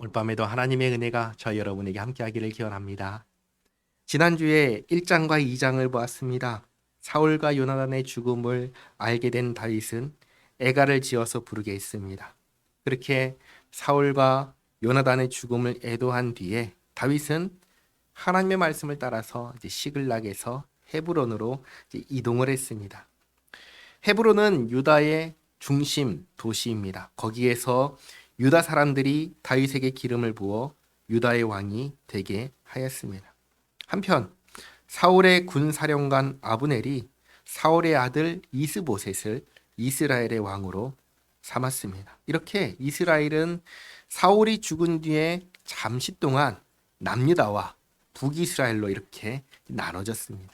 오늘 밤에도 하나님의 은혜가 저 여러분에게 함께하기를 기원합니다. 지난주에 1장과 2장을 보았습니다. 사울과 요나단의 죽음을 알게 된 다윗은 애가를 지어서 부르게 했습니다. 그렇게 사울과 요나단의 죽음을 애도한 뒤에 다윗은 하나님의 말씀을 따라서 이제 시글락에서 헤브론으로 이제 이동을 했습니다. 헤브론은 유다의 중심 도시입니다. 거기에서 유다 사람들이 다윗에게 기름을 부어 유다의 왕이 되게 하였습니다. 한편 사울의 군 사령관 아브넬이 사울의 아들 이스보셋을 이스라엘의 왕으로 삼았습니다. 이렇게 이스라엘은 사울이 죽은 뒤에 잠시 동안 남유다와 북이스라엘로 이렇게 나눠졌습니다.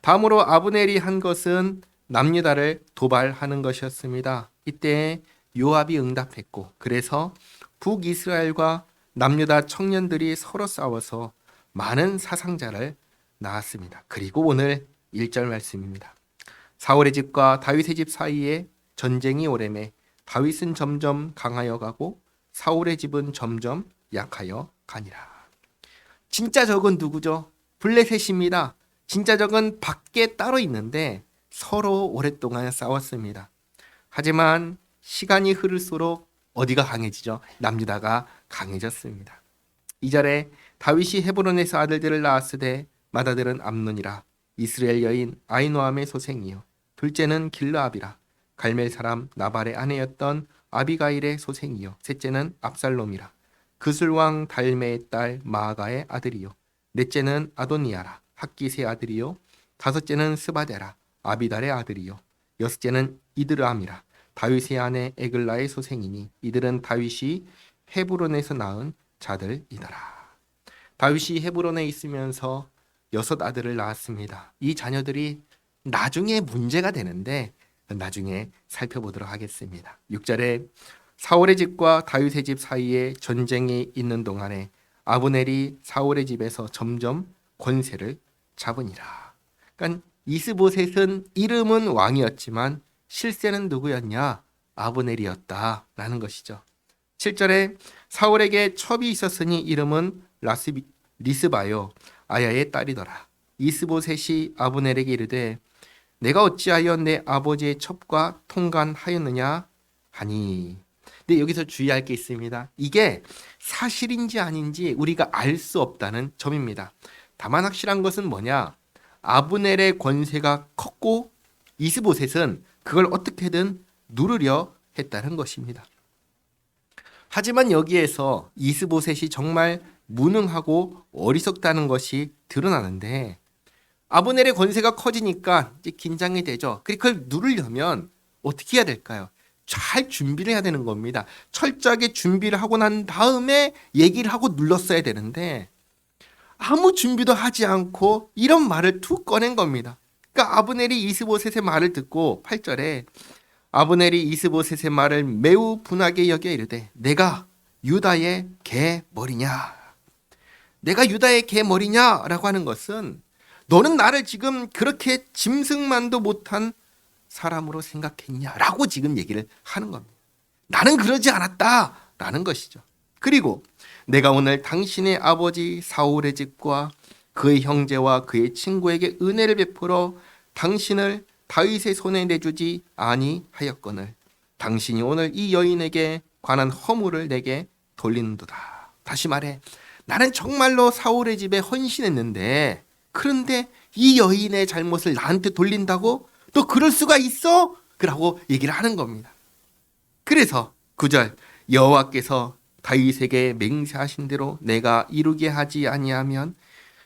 다음으로 아브넬이 한 것은 남유다를 도발하는 것이었습니다. 이때 요압이 응답했고 그래서 북이스라엘과 남유다 청년들이 서로 싸워서 많은 사상자를 낳았습니다. 그리고 오늘 1절 말씀입니다. 사울의 집과 다윗의 집 사이에 전쟁이 오래매 다윗은 점점 강하여 가고 사울의 집은 점점 약하여 가니라. 진짜 적은 누구죠? 블레셋입니다. 진짜 적은 밖에 따로 있는데 서로 오랫동안 싸웠습니다. 하지만 시간이 흐를수록 어디가 강해지죠? 남유다가 강해졌습니다. 이 절에 다윗이 헤브론에서 아들들을 낳았으되 맏아들은 암논이라 이스라엘 여인 아이노함의 소생이요. 둘째는 길르압이라 갈멜 사람 나발의 아내였던 아비가일의 소생이요. 셋째는 압살롬이라 그술왕 달메의 딸 마아가의 아들이요. 넷째는 아도니아라 학기스의 아들이요. 다섯째는 스바데라 아비달의 아들이요. 여섯째는 이드람이라 다윗의 아내 에글라의 소생이니 이들은 다윗이 헤브론에서 낳은 자들이더라. 다윗이 헤브론에 있으면서 여섯 아들을 낳았습니다. 이 자녀들이 나중에 문제가 되는데 나중에 살펴보도록 하겠습니다. 6절에 사울의 집과 다윗의 집 사이에 전쟁이 있는 동안에 아브넬이 사울의 집에서 점점 권세를 잡으니라. 그러니까 이스보셋은 이름은 왕이었지만 실세는 누구였냐? 아브넬이었다라는 것이죠. 7절에 사울에게 첩이 있었으니 이름은 라스비, 리스바요 아야의 딸이더라. 이스보셋이 아브넬에게 이르되 내가 어찌하여 내 아버지의 첩과 통관하였느냐 하니 근데 여기서 주의할 게 있습니다. 이게 사실인지 아닌지 우리가 알 수 없다는 점입니다. 다만 확실한 것은 뭐냐? 아브넬의 권세가 컸고 이스보셋은 그걸 어떻게든 누르려 했다는 것입니다. 하지만 여기에서 이스보셋이 정말 무능하고 어리석다는 것이 드러나는데 아브넬의 권세가 커지니까 이제 긴장이 되죠. 그걸 누르려면 어떻게 해야 될까요? 잘 준비를 해야 되는 겁니다. 철저하게 준비를 하고 난 다음에 얘기를 하고 눌렀어야 되는데 아무 준비도 하지 않고 이런 말을 툭 꺼낸 겁니다. 그러니까 아브넬이 이스보셋의 말을 듣고 8절에 아브넬이 이스보셋의 말을 매우 분하게 여겨 이르되 내가 유다의 개 머리냐 내가 유다의 개 머리냐라고 하는 것은 너는 나를 지금 그렇게 짐승만도 못한 사람으로 생각했냐라고 지금 얘기를 하는 겁니다. 나는 그러지 않았다라는 것이죠. 그리고 내가 오늘 당신의 아버지 사울의 집과 그의 형제와 그의 친구에게 은혜를 베풀어 당신을 다윗의 손에 내주지 아니하였거늘 당신이 오늘 이 여인에게 관한 허물을 내게 돌리는도다. 다시 말해 나는 정말로 사울의 집에 헌신했는데 그런데 이 여인의 잘못을 나한테 돌린다고 또 그럴 수가 있어? 그라고 얘기를 하는 겁니다. 그래서 9절 여호와께서 다윗에게 맹세하신 대로 내가 이루게 하지 아니하면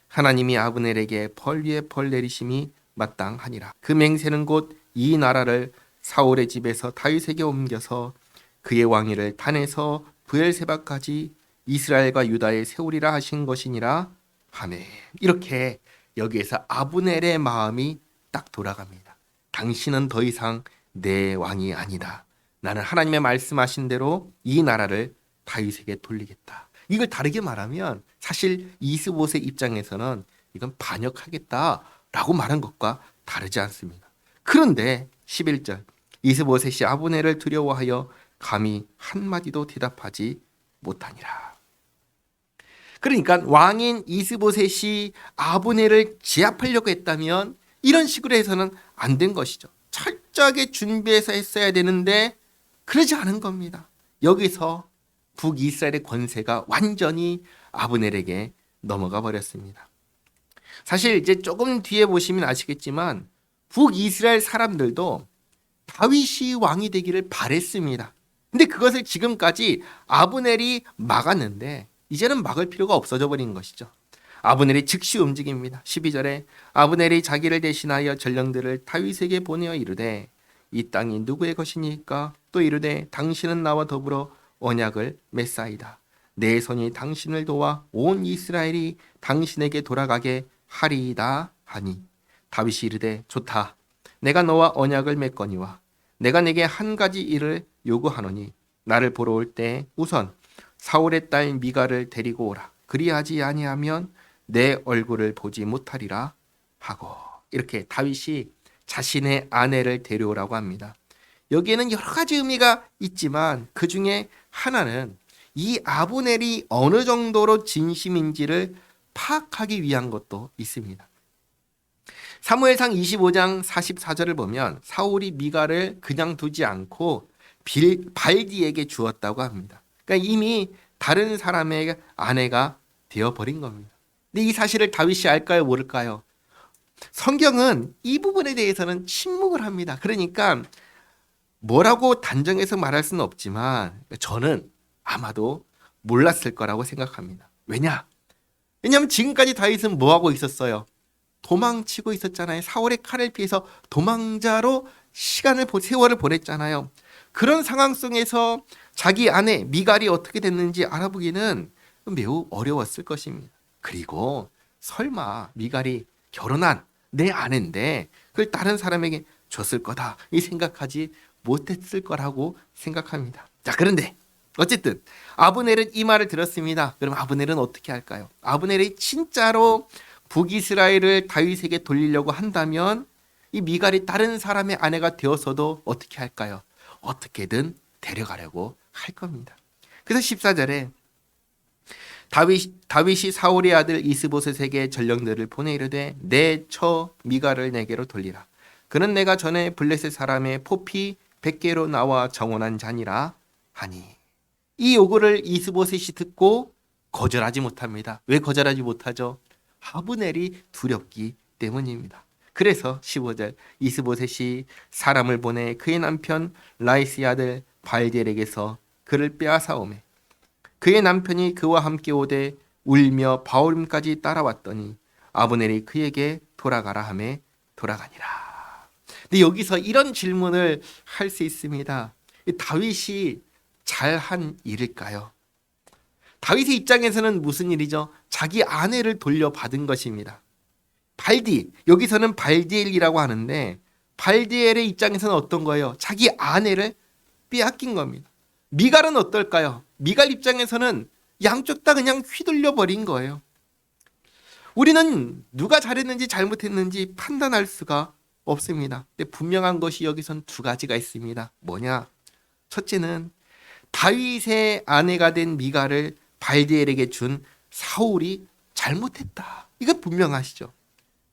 하나님이 아브넬에게 벌 위에 벌 내리심이 마땅하니라. 그 맹세는 곧 이 나라를 사울의 집에서 다윗에게 옮겨서 그의 왕위를 단에서 부엘세바까지 이스라엘과 유다에 세우리라 하신 것이니라 하네. 이렇게 여기에서 아브넬의 마음이 딱 돌아갑니다. 당신은 더 이상 내 왕이 아니다. 나는 하나님의 말씀하신 대로 이 나라를 다윗에게 돌리겠다. 이걸 다르게 말하면 사실 이스봇의 입장에서는 이건 반역하겠다라고 말한 것과 다르지 않습니다. 그런데 11절 이스봇이 아브넬을 두려워하여 감히 한마디도 대답하지 못하니라. 그러니까 왕인 이스보셋이 아브네를 제압하려고 했다면 이런 식으로 해서는 안 된 것이죠. 철저하게 준비해서 했어야 되는데 그러지 않은 겁니다. 여기서 북이스라엘의 권세가 완전히 아브넬에게 넘어가 버렸습니다. 사실 이제 조금 뒤에 보시면 아시겠지만 북이스라엘 사람들도 다윗이 왕이 되기를 바랬습니다. 근데 그것을 지금까지 아브넬이 막았는데 이제는 막을 필요가 없어져 버린 것이죠. 아브넬이 즉시 움직입니다. 12절에 아브넬이 자기를 대신하여 전령들을 다윗에게 보내어 이르되 이 땅이 누구의 것이니까 또 이르되 당신은 나와 더불어 언약을 맺사이다. 내 손이 당신을 도와 온 이스라엘이 당신에게 돌아가게 하리이다 하니 다윗이 이르되 좋다. 내가 너와 언약을 맺거니와 내가 내게 한 가지 일을 요구하노니 나를 보러 올 때 우선 사울의 딸 미가를 데리고 오라. 그리하지 아니하면 내 얼굴을 보지 못하리라 하고 이렇게 다윗이 자신의 아내를 데려오라고 합니다. 여기에는 여러 가지 의미가 있지만 그 중에 하나는 이 아브넬이 어느 정도로 진심인지를 파악하기 위한 것도 있습니다. 사무엘상 25장 44절을 보면 사울이 미가를 그냥 두지 않고 빌, 발디에게 주었다고 합니다. 그러니까 이미 다른 사람의 아내가 되어 버린 겁니다. 근데 이 사실을 다윗이 알까요, 모를까요? 성경은 이 부분에 대해서는 침묵을 합니다. 그러니까 뭐라고 단정해서 말할 수는 없지만 저는 아마도 몰랐을 거라고 생각합니다. 왜냐? 왜냐하면 지금까지 다윗은 뭐 하고 있었어요? 도망치고 있었잖아요. 사울의 칼을 피해서 도망자로 시간을 세월을 보냈잖아요. 그런 상황 속에서 자기 아내 미갈이 어떻게 됐는지 알아보기는 매우 어려웠을 것입니다. 그리고 설마 미갈이 결혼한 내 아내인데 그걸 다른 사람에게 줬을 거다 이 생각하지 못했을 거라고 생각합니다. 자 그런데 어쨌든 아브넬은 이 말을 들었습니다. 그럼 아브넬은 어떻게 할까요? 아브넬이 진짜로 북이스라엘을 다윗에게 돌리려고 한다면 이 미갈이 다른 사람의 아내가 되어서도 어떻게 할까요? 어떻게든 데려가려고 할 겁니다. 그래서 14절에 다윗, 다윗이 사울의 아들 이스보셋에게 전령들을 보내 이르되 내 처 미갈을 내게로 돌리라. 그는 내가 전에 블레셋 사람의 포피 100개로 나와 정원한 자니라 하니 이 요구를 이스보셋이 듣고 거절하지 못합니다. 왜 거절하지 못하죠? 하브넬이 두렵기 때문입니다. 그래서 15절 이스보셋이 사람을 보내 그의 남편 라이스의 아들 발델에게서 그를 빼앗아오매 그의 남편이 그와 함께 오되 울며 바울임까지 따라왔더니 아브넬이 그에게 돌아가라 하매 돌아가니라. 근데 여기서 이런 질문을 할 수 있습니다. 다윗이 잘한 일일까요? 다윗의 입장에서는 무슨 일이죠? 자기 아내를 돌려받은 것입니다. 발디 여기서는 발디엘이라고 하는데 발디엘의 입장에서는 어떤 거예요? 자기 아내를 빼앗긴 겁니다. 미갈은 어떨까요? 미갈 입장에서는 양쪽 다 그냥 휘둘려 버린 거예요. 우리는 누가 잘했는지 잘못했는지 판단할 수가 없습니다. 근데 분명한 것이 여기선 두 가지가 있습니다. 뭐냐? 첫째는 다윗의 아내가 된 미갈을 발디엘에게 준 사울이 잘못했다. 이거 분명하시죠.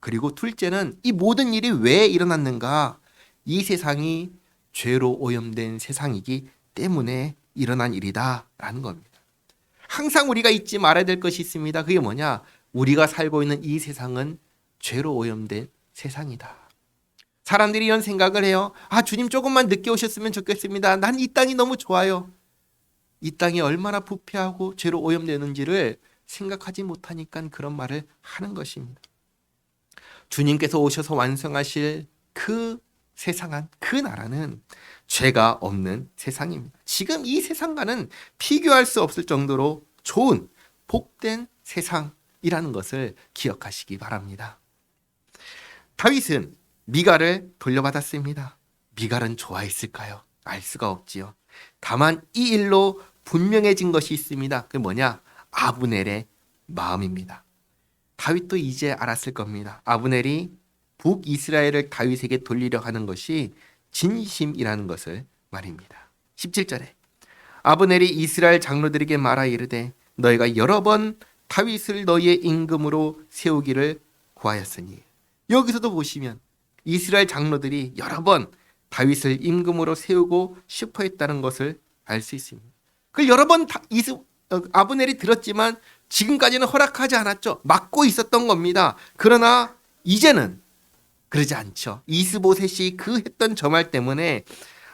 그리고 둘째는 이 모든 일이 왜 일어났는가? 이 세상이 죄로 오염된 세상이기 때문에 일어난 일이다라는 겁니다. 항상 우리가 잊지 말아야 될 것이 있습니다. 그게 뭐냐? 우리가 살고 있는 이 세상은 죄로 오염된 세상이다. 사람들이 이런 생각을 해요. 아, 주님 조금만 늦게 오셨으면 좋겠습니다. 난 이 땅이 너무 좋아요. 이 땅이 얼마나 부패하고 죄로 오염되는지를 생각하지 못하니까 그런 말을 하는 것입니다. 주님께서 오셔서 완성하실 그 세상은 그 나라는 죄가 없는 세상입니다. 지금 이 세상과는 비교할 수 없을 정도로 좋은 복된 세상이라는 것을 기억하시기 바랍니다. 다윗은 미갈을 돌려받았습니다. 미갈은 좋아했을까요? 알 수가 없지요. 다만 이 일로 분명해진 것이 있습니다. 그 뭐냐? 아브넬의 마음입니다. 다윗도 이제 알았을 겁니다. 아브넬이 북이스라엘을 다윗에게 돌리려 하는 것이 진심이라는 것을 말입니다. 17절에 아브넬이 이스라엘 장로들에게 말하 이르되 너희가 여러 번 다윗을 너희의 임금으로 세우기를 구하였으니 여기서도 보시면 이스라엘 장로들이 여러 번 다윗을 임금으로 세우고 싶어 했다는 것을 알 수 있습니다. 그 여러 번 다- 이스, 어, 아브넬이 들었지만 지금까지는 허락하지 않았죠. 막고 있었던 겁니다. 그러나 이제는 그러지 않죠. 이스보셋이 그 했던 저 말 때문에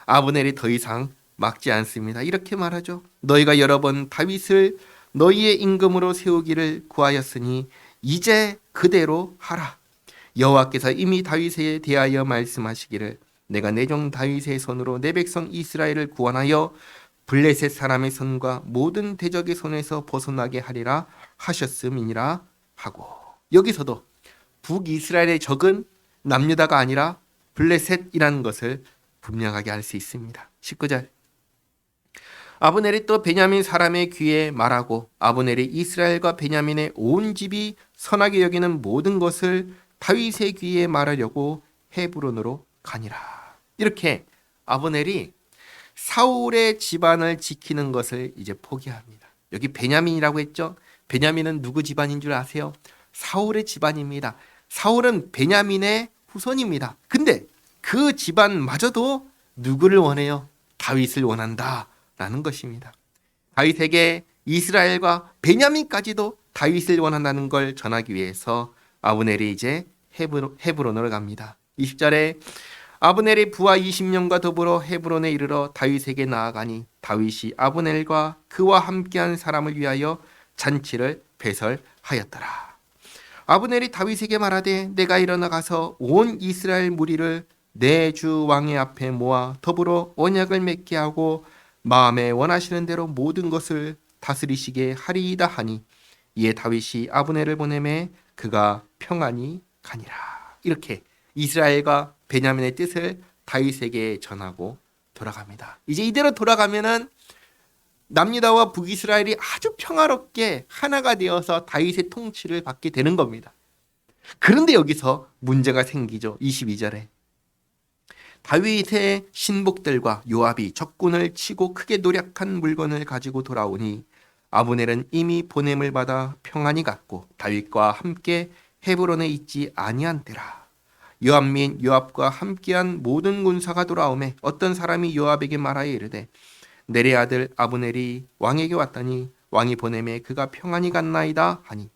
아브넬이 더 이상 막지 않습니다. 이렇게 말하죠. 너희가 여러 번 다윗을 너희의 임금으로 세우기를 구하였으니 이제 그대로 하라. 여호와께서 이미 다윗에 대하여 말씀하시기를 내가 내 종 다윗의 손으로 내 백성 이스라엘을 구원하여 블레셋 사람의 손과 모든 대적의 손에서 벗어나게 하리라 하셨음이니라 하고 여기서도 북이스라엘의 적은 남유다가 아니라 블레셋이라는 것을 분명하게 알 수 있습니다. 19절 아브넬이 또 베냐민 사람의 귀에 말하고 아브넬이 이스라엘과 베냐민의 온 집이 선하게 여기는 모든 것을 다윗의 귀에 말하려고 헤브론으로 가니라. 이렇게 아브넬이 사울의 집안을 지키는 것을 이제 포기합니다. 여기 베냐민이라고 했죠. 베냐민은 누구 집안인 줄 아세요? 사울의 집안입니다. 사울은 베냐민의 후손입니다. 근데 그 집안마저도 누구를 원해요? 다윗을 원한다라는 것입니다. 다윗에게 이스라엘과 베냐민까지도 다윗을 원한다는 걸 전하기 위해서 아브넬이 이제 헤브로, 헤브론으로 갑니다. 20절에 아브넬이 부하 20명과 더불어 헤브론에 이르러 다윗에게 나아가니 다윗이 아브넬과 그와 함께한 사람을 위하여 잔치를 배설하였더라. 아브넬이 다윗에게 말하되 내가 일어나 가서 온 이스라엘 무리를 내 주 왕의 앞에 모아 더불어 언약을 맺게 하고 마음에 원하시는 대로 모든 것을 다스리시게 하리이다 하니 이에 다윗이 아브넬을 보내매 그가 평안히 가니라. 이렇게 이스라엘과 베냐민의 뜻을 다윗에게 전하고 돌아갑니다. 이제 이대로 돌아가면은 남유다와 북이스라엘이 아주 평화롭게 하나가 되어서 다윗의 통치를 받게 되는 겁니다. 그런데 여기서 문제가 생기죠. 22절에 다윗의 신복들과 요압이 적군을 치고 크게 노력한 물건을 가지고 돌아오니 아브넬은 이미 보냄을 받아 평안히 갔고 다윗과 함께 헤브론에 있지 아니한 때라. 요압 및 요압과 함께한 모든 군사가 돌아오매 어떤 사람이 요압에게 말하여 이르되 내레 아들 아브넬이 왕에게 왔더니 왕이 보내매 그가 평안히 갔나이다 하니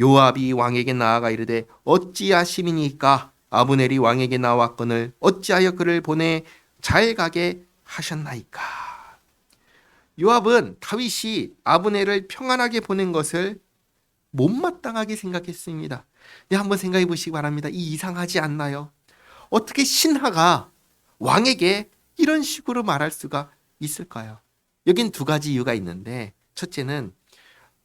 요압이 왕에게 나아가 이르되 어찌하심이니까 아브넬이 왕에게 나왔거늘 어찌하여 그를 보내 잘 가게 하셨나이까 요압은 다윗이 아브넬을 평안하게 보낸 것을 못마땅하게 생각했습니다. 네, 한번 생각해 보시기 바랍니다. 이 이상하지 않나요? 어떻게 신하가 왕에게 이런 식으로 말할 수가 있을까요? 여긴 두 가지 이유가 있는데 첫째는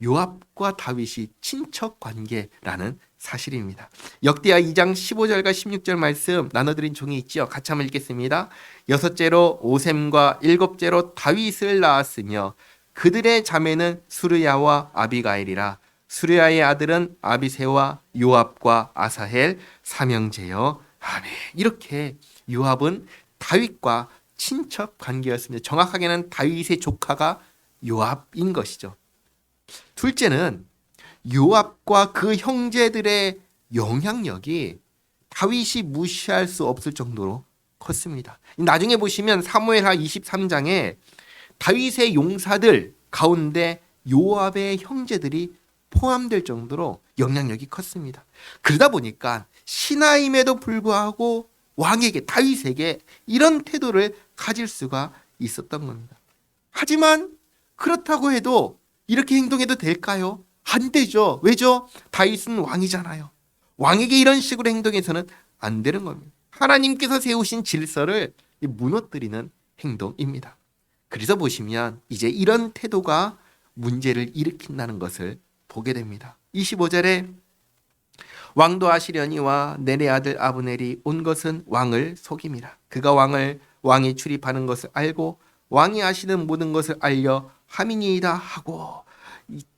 요압과 다윗이 친척 관계라는 사실입니다. 역대하 2장 15절과 16절 말씀 나눠드린 종이 있죠. 같이 한번 읽겠습니다. 여섯째로 오셈과 일곱째로 다윗을 낳았으며 그들의 자매는 수르야와 아비가일이라 수르야의 아들은 아비세와 요압과 아사헬 삼형제여 아멘. 이렇게 요압은 다윗과 친척 관계였습니다. 정확하게는 다윗의 조카가 요압인 것이죠. 둘째는 요압과 그 형제들의 영향력이 다윗이 무시할 수 없을 정도로 컸습니다. 나중에 보시면 사무엘하 23장에 다윗의 용사들 가운데 요압의 형제들이 포함될 정도로 영향력이 컸습니다. 그러다 보니까 신하임에도 불구하고 왕에게 다윗에게 이런 태도를 가질 수가 있었던 겁니다. 하지만 그렇다고 해도 이렇게 행동해도 될까요? 안 되죠. 왜죠? 다윗은 왕이잖아요. 왕에게 이런 식으로 행동해서는 안 되는 겁니다. 하나님께서 세우신 질서를 무너뜨리는 행동입니다. 그래서 보시면 이제 이런 태도가 문제를 일으킨다는 것을 보게 됩니다. 25절에 왕도 아시려니와 내내 아들 아브넬이 온 것은 왕을 속임이라. 그가 왕을 왕이 출입하는 것을 알고 왕이 아시는 모든 것을 알려 함이니이다 하고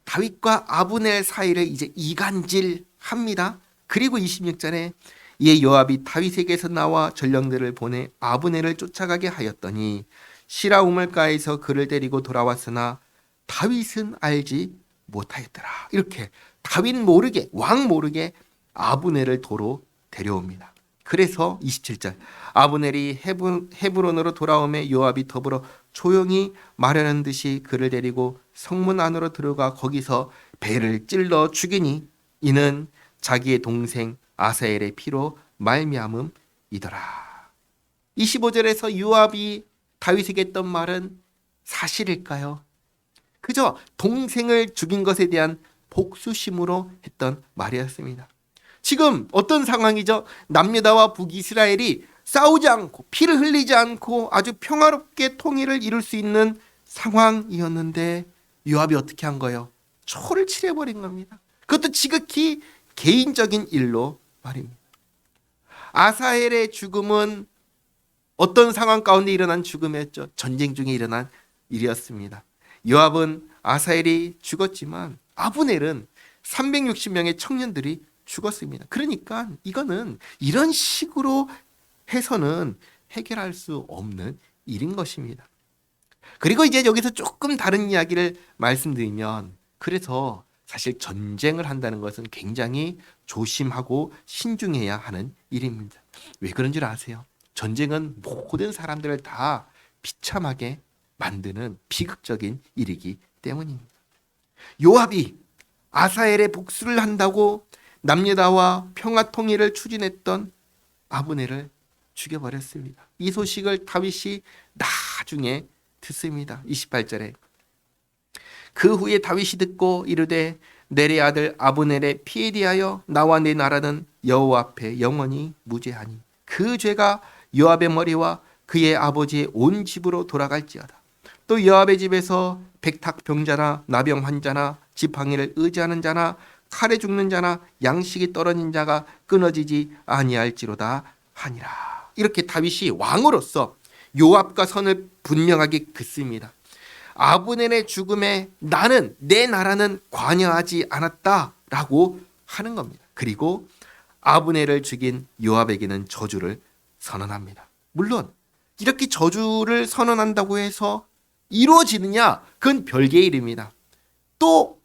다윗과 아브넬 사이를 이제 이간질합니다. 그리고 26절에 이에 요압이 다윗에게서 나와 전령들을 보내 아브넬을 쫓아가게 하였더니 시라 우물가에서 그를 데리고 돌아왔으나 다윗은 알지 못하였더라. 이렇게 다윗 모르게 왕 모르게 아브넬을 도로 데려옵니다. 그래서 27절 아브넬이 헤브, 헤브론으로 돌아오매 요압이 더불어 조용히 말하는 듯이 그를 데리고 성문 안으로 들어가 거기서 배를 찔러 죽이니 이는 자기의 동생 아사엘의 피로 말미암음이더라. 25절에서 요압이 다윗에게 했던 말은 사실일까요? 그저 동생을 죽인 것에 대한 복수심으로 했던 말이었습니다. 지금 어떤 상황이죠? 남유다와 북이스라엘이 싸우지 않고 피를 흘리지 않고 아주 평화롭게 통일을 이룰 수 있는 상황이었는데 요압이 어떻게 한 거예요? 초를 칠해버린 겁니다. 그것도 지극히 개인적인 일로 말입니다. 아사엘의 죽음은 어떤 상황 가운데 일어난 죽음이었죠? 전쟁 중에 일어난 일이었습니다. 요압은 아사엘이 죽었지만 아브넬은 360명의 청년들이 죽었습니다. 그러니까 이거는 이런 식으로 해서는 해결할 수 없는 일인 것입니다. 그리고 이제 여기서 조금 다른 이야기를 말씀드리면 그래서 사실 전쟁을 한다는 것은 굉장히 조심하고 신중해야 하는 일입니다. 왜 그런 줄 아세요? 전쟁은 모든 사람들을 다 비참하게 만드는 비극적인 일이기 때문입니다. 요압이 아사엘의 복수를 한다고 남유다와 평화 통일을 추진했던 아브넬을 죽여버렸습니다. 이 소식을 다윗이 나중에 듣습니다. 28절에 그 후에 다윗이 듣고 이르되 내의 아들 아브넬의 피에 대하여 나와 내 나라는 여호와 앞에 영원히 무죄하니 그 죄가 요압의 머리와 그의 아버지의 온 집으로 돌아갈지어다. 또 요압의 집에서 백탁 병자나 나병 환자나 지팡이를 의지하는 자나 칼에 죽는 자나 양식이 떨어진 자가 끊어지지 아니할지로다 하니라. 이렇게 다윗이 왕으로서 요압과 선을 분명하게 긋습니다. 아브넬의 죽음에 나는 내 나라는 관여하지 않았다라고 하는 겁니다. 그리고 아브넬을 죽인 요압에게는 저주를 선언합니다. 물론 이렇게 저주를 선언한다고 해서 이루어지느냐? 그건 별개의 일입니다. 또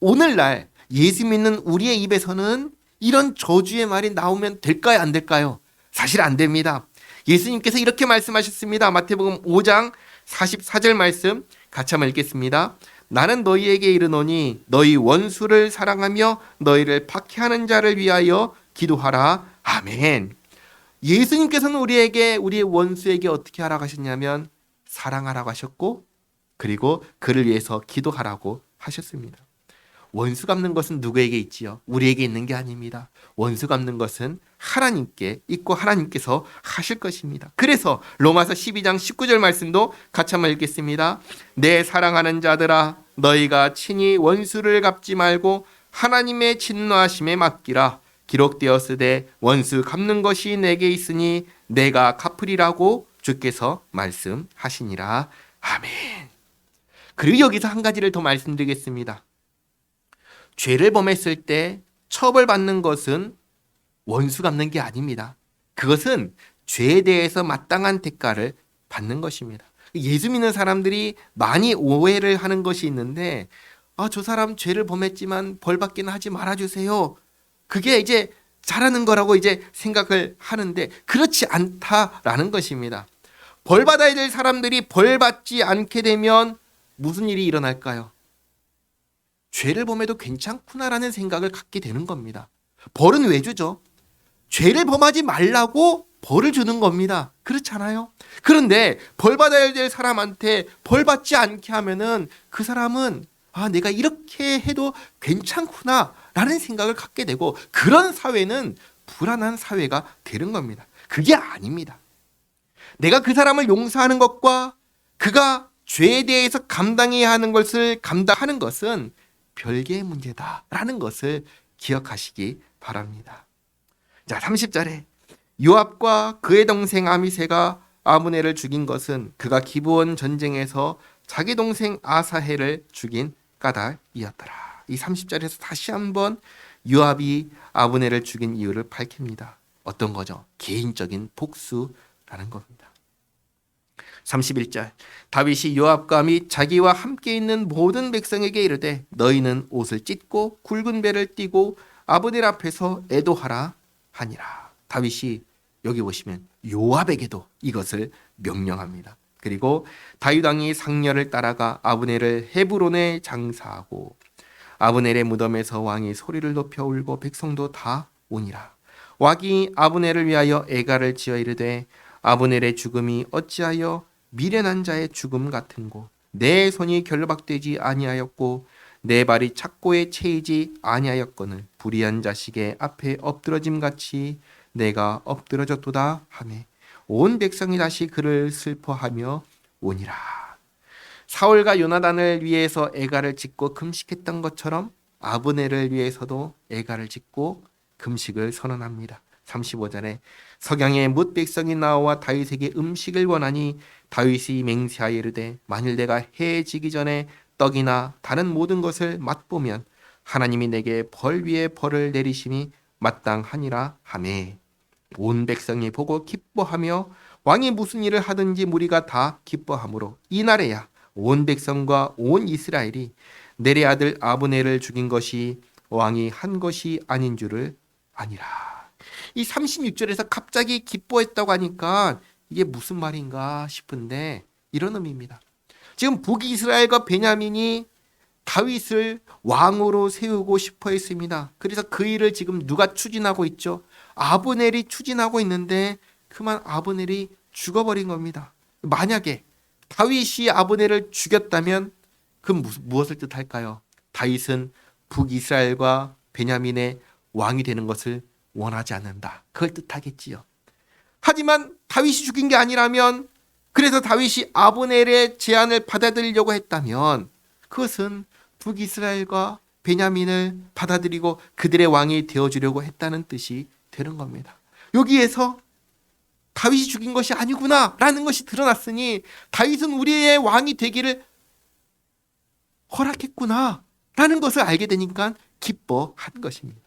오늘날 예수 믿는 우리의 입에서는 이런 저주의 말이 나오면 될까요? 안 될까요? 사실 안 됩니다. 예수님께서 이렇게 말씀하셨습니다. 마태복음 5장 44절 말씀 같이 한번 읽겠습니다. 나는 너희에게 이르노니 너희 원수를 사랑하며 너희를 박해하는 자를 위하여 기도하라. 아멘. 예수님께서는 우리에게 우리의 원수에게 어떻게 하라고 하셨냐면 사랑하라고 하셨고 그리고 그를 위해서 기도하라고 하셨습니다. 원수 갚는 것은 누구에게 있지요? 우리에게 있는 게 아닙니다. 원수 갚는 것은 하나님께 있고 하나님께서 하실 것입니다. 그래서 로마서 12장 19절 말씀도 같이 한번 읽겠습니다. 내 사랑하는 자들아 너희가 친히 원수를 갚지 말고 하나님의 진노하심에 맡기라. 기록되었으되 원수 갚는 것이 내게 있으니 내가 갚으리라고 주께서 말씀하시니라. 아멘. 그리고 여기서 한 가지를 더 말씀드리겠습니다. 죄를 범했을 때 처벌받는 것은 원수 갚는 게 아닙니다. 그것은 죄에 대해서 마땅한 대가를 받는 것입니다. 예수 믿는 사람들이 많이 오해를 하는 것이 있는데, 아, 저 사람 죄를 범했지만 벌 받기는 하지 말아 주세요. 그게 이제 잘하는 거라고 이제 생각을 하는데, 그렇지 않다라는 것입니다. 벌 받아야 될 사람들이 벌 받지 않게 되면 무슨 일이 일어날까요? 죄를 범해도 괜찮구나라는 생각을 갖게 되는 겁니다. 벌은 왜 주죠? 죄를 범하지 말라고 벌을 주는 겁니다. 그렇잖아요? 그런데 벌 받아야 될 사람한테 벌 받지 않게 하면은 그 사람은 아, 내가 이렇게 해도 괜찮구나 라는 생각을 갖게 되고 그런 사회는 불안한 사회가 되는 겁니다. 그게 아닙니다. 내가 그 사람을 용서하는 것과 그가 죄에 대해서 감당해야 하는 것을 감당하는 것은 별개의 문제다라는 것을 기억하시기 바랍니다. 자, 30절에 요압과 그의 동생 아미세가 아브넬을 죽인 것은 그가 기브온 전쟁에서 자기 동생 아사헬을 죽인 까닭이었더라. 이 30절에서 다시 한번 요압이 아브넬을 죽인 이유를 밝힙니다. 어떤 거죠? 개인적인 복수라는 겁니다. 31절 다윗이 요압과 및 자기와 함께 있는 모든 백성에게 이르되 너희는 옷을 찢고 굵은 배를 띠고 아브넬 앞에서 애도하라 하니라. 다윗이 여기 보시면 요압에게도 이것을 명령합니다. 그리고 다윗 왕이 상녀를 따라가 아브넬을 헤브론에 장사하고 아브넬의 무덤에서 왕이 소리를 높여 울고 백성도 다 오니라. 왕이 아브넬을 위하여 애가를 지어 이르되 아브넬의 죽음이 어찌하여 미련한 자의 죽음 같은고 내 손이 결박되지 아니하였고 내 발이 착고에 채이지 아니하였거늘 불의한 자식의 앞에 엎드러짐 같이 내가 엎드러졌도다 하매 온 백성이 다시 그를 슬퍼하며 오니라 사울과 요나단을 위해서 애가를 짓고 금식했던 것처럼 아브넬을 위해서도 애가를 짓고 금식을 선언합니다. 35절에 석양에 뭇 백성이 나와 다윗에게 음식을 원하니 다윗이 맹세하여 이르되 만일 내가 해에 지기 전에 떡이나 다른 모든 것을 맛보면 하나님이 내게 벌 위에 벌을 내리심이 마땅하니라 하매 온 백성이 보고 기뻐하며 왕이 무슨 일을 하든지 무리가 다 기뻐하므로 이날에야 온 백성과 온 이스라엘이 내레 아들 아브넬을 죽인 것이 왕이 한 것이 아닌 줄을 아니라. 이 36절에서 갑자기 기뻐했다고 하니까 이게 무슨 말인가 싶은데 이런 의미입니다. 지금 북이스라엘과 베냐민이 다윗을 왕으로 세우고 싶어 했습니다. 그래서 그 일을 지금 누가 추진하고 있죠? 아브넬이 추진하고 있는데 그만 아브넬이 죽어버린 겁니다. 만약에 다윗이 아브넬을 죽였다면 그 무엇을 뜻할까요? 다윗은 북이스라엘과 베냐민의 왕이 되는 것을 원하지 않는다. 그걸 뜻하겠지요. 하지만 다윗이 죽인 게 아니라면 그래서 다윗이 아브넬의 제안을 받아들이려고 했다면 그것은 북이스라엘과 베냐민을 받아들이고 그들의 왕이 되어주려고 했다는 뜻이 되는 겁니다. 여기에서 다윗이 죽인 것이 아니구나라는 것이 드러났으니 다윗은 우리의 왕이 되기를 허락했구나라는 것을 알게 되니까 기뻐한 것입니다.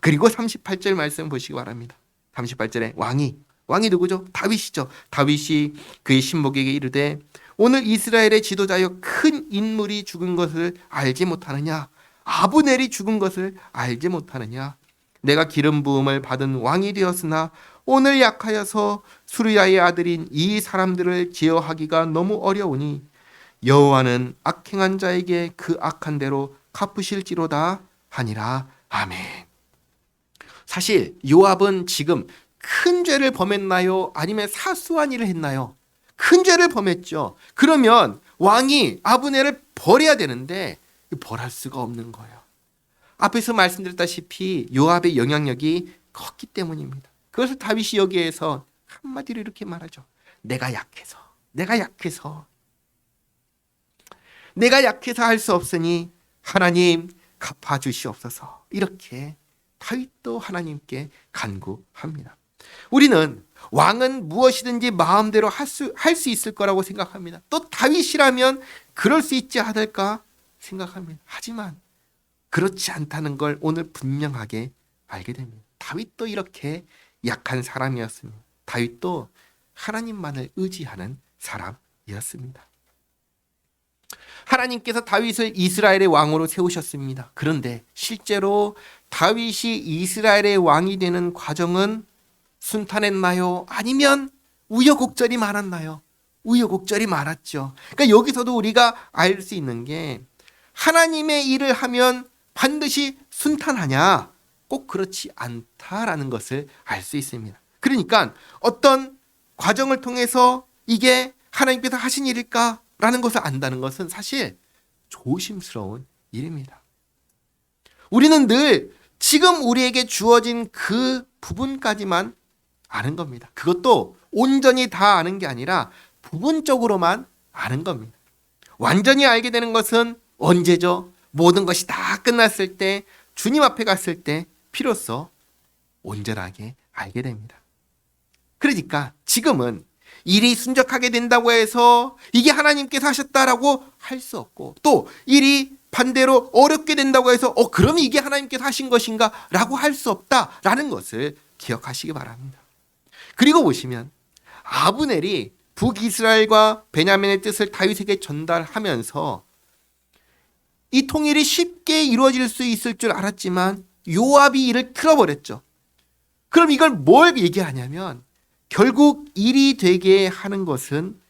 그리고 38절 말씀 보시기 바랍니다. 38절에 왕이 왕이 누구죠? 다윗이죠. 다윗이 그의 신복에게 이르되 오늘 이스라엘의 지도자여 큰 인물이 죽은 것을 알지 못하느냐? 아브넬이 죽은 것을 알지 못하느냐? 내가 기름 부음을 받은 왕이 되었으나 오늘 약하여서 수르야의 아들인 이 사람들을 제어하기가 너무 어려우니 여호와는 악행한 자에게 그 악한 대로 갚으실지로다 하니라 아멘. 사실 요압은 지금 큰 죄를 범했나요? 아니면 사소한 일을 했나요? 큰 죄를 범했죠. 그러면 왕이 아브넬을 벌해야 되는데 벌할 수가 없는 거예요. 앞에서 말씀드렸다시피 요압의 영향력이 컸기 때문입니다. 그것을 다윗이 여기에서 한마디로 이렇게 말하죠. 내가 약해서, 내가 약해서, 내가 약해서 할 수 없으니 하나님 갚아주시옵소서. 이렇게 다윗도 하나님께 간구합니다. 우리는 왕은 무엇이든지 마음대로 할 수 할 수 있을 거라고 생각합니다. 또 다윗이라면 그럴 수 있지 않을까 생각합니다. 하지만 그렇지 않다는 걸 오늘 분명하게 알게 됩니다. 다윗도 이렇게 약한 사람이었습니다. 다윗도 하나님만을 의지하는 사람이었습니다. 하나님께서 다윗을 이스라엘의 왕으로 세우셨습니다. 그런데 실제로 다윗이 이스라엘의 왕이 되는 과정은 순탄했나요? 아니면 우여곡절이 많았나요? 우여곡절이 많았죠. 그러니까 여기서도 우리가 알 수 있는 게 하나님의 일을 하면 반드시 순탄하냐? 꼭 그렇지 않다라는 것을 알 수 있습니다. 그러니까 어떤 과정을 통해서 이게 하나님께서 하신 일일까라는 것을 안다는 것은 사실 조심스러운 일입니다. 우리는 늘 지금 우리에게 주어진 그 부분까지만 아는 겁니다. 그것도 온전히 다 아는 게 아니라 부분적으로만 아는 겁니다. 완전히 알게 되는 것은 언제죠? 모든 것이 다 끝났을 때, 주님 앞에 갔을 때, 비로소 온전하게 알게 됩니다. 그러니까 지금은 일이 순적하게 된다고 해서 이게 하나님께서 하셨다라고 할 수 없고 또 일이 반대로 어렵게 된다고 해서 어 그럼 이게 하나님께서 하신 것인가라고 할 수 없다라는 것을 기억하시기 바랍니다. 그리고 보시면 아브넬이 북이스라엘과 베냐민의 뜻을 다윗에게 전달하면서 이 통일이 쉽게 이루어질 수 있을 줄 알았지만 요압이 이를 틀어버렸죠. 그럼 이걸 뭘 얘기하냐면 결국 일이 되게 하는 것은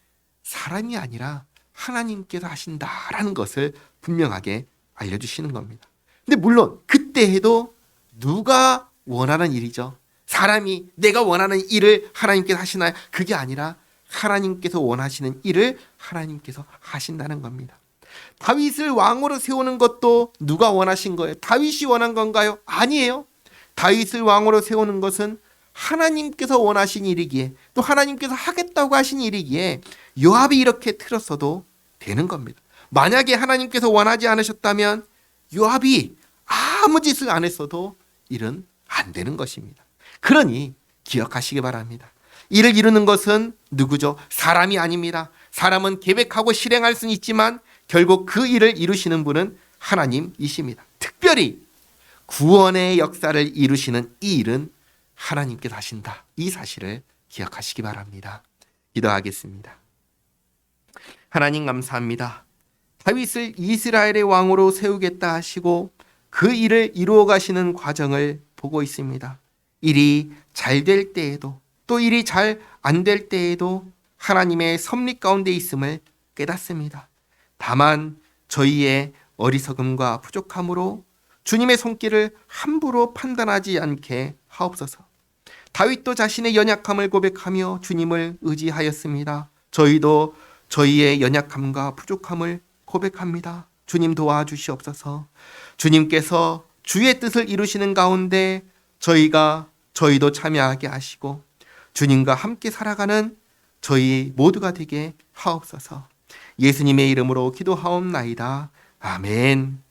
사람이 아니라 하나님께서 하신다라는 것을 분명하게 알려주시는 겁니다. 근데 물론 그때 해도 누가 원하는 일이죠. 사람이 내가 원하는 일을 하나님께서 하시나요? 그게 아니라 하나님께서 원하시는 일을 하나님께서 하신다는 겁니다. 다윗을 왕으로 세우는 것도 누가 원하신 거예요? 다윗이 원한 건가요? 아니에요. 다윗을 왕으로 세우는 것은 하나님께서 원하신 일이기에 또 하나님께서 하겠다고 하신 일이기에 요압이 이렇게 틀었어도 되는 겁니다. 만약에 하나님께서 원하지 않으셨다면 요압이 아무 짓을 안 했어도 일은 안 되는 것입니다. 그러니 기억하시기 바랍니다. 일을 이루는 것은 누구죠? 사람이 아닙니다. 사람은 계획하고 실행할 수는 있지만 결국 그 일을 이루시는 분은 하나님이십니다. 특별히 구원의 역사를 이루시는 이 일은 하나님께서 하신다. 이 사실을 기억하시기 바랍니다. 기도하겠습니다. 하나님 감사합니다. 다윗을 이스라엘의 왕으로 세우겠다 하시고 그 일을 이루어 가시는 과정을 보고 있습니다. 일이 잘 될 때에도 또 일이 잘 안 될 때에도 하나님의 섭리 가운데 있음을 깨닫습니다. 다만 저희의 어리석음과 부족함으로 주님의 손길을 함부로 판단하지 않게 하옵소서. 다윗도 자신의 연약함을 고백하며 주님을 의지하였습니다. 저희도 저희의 연약함과 부족함을 고백합니다. 주님 도와주시옵소서. 주님께서 주의 뜻을 이루시는 가운데 저희가 저희도 참여하게 하시고 주님과 함께 살아가는 저희 모두가 되게 하옵소서. 예수님의 이름으로 기도하옵나이다. 아멘.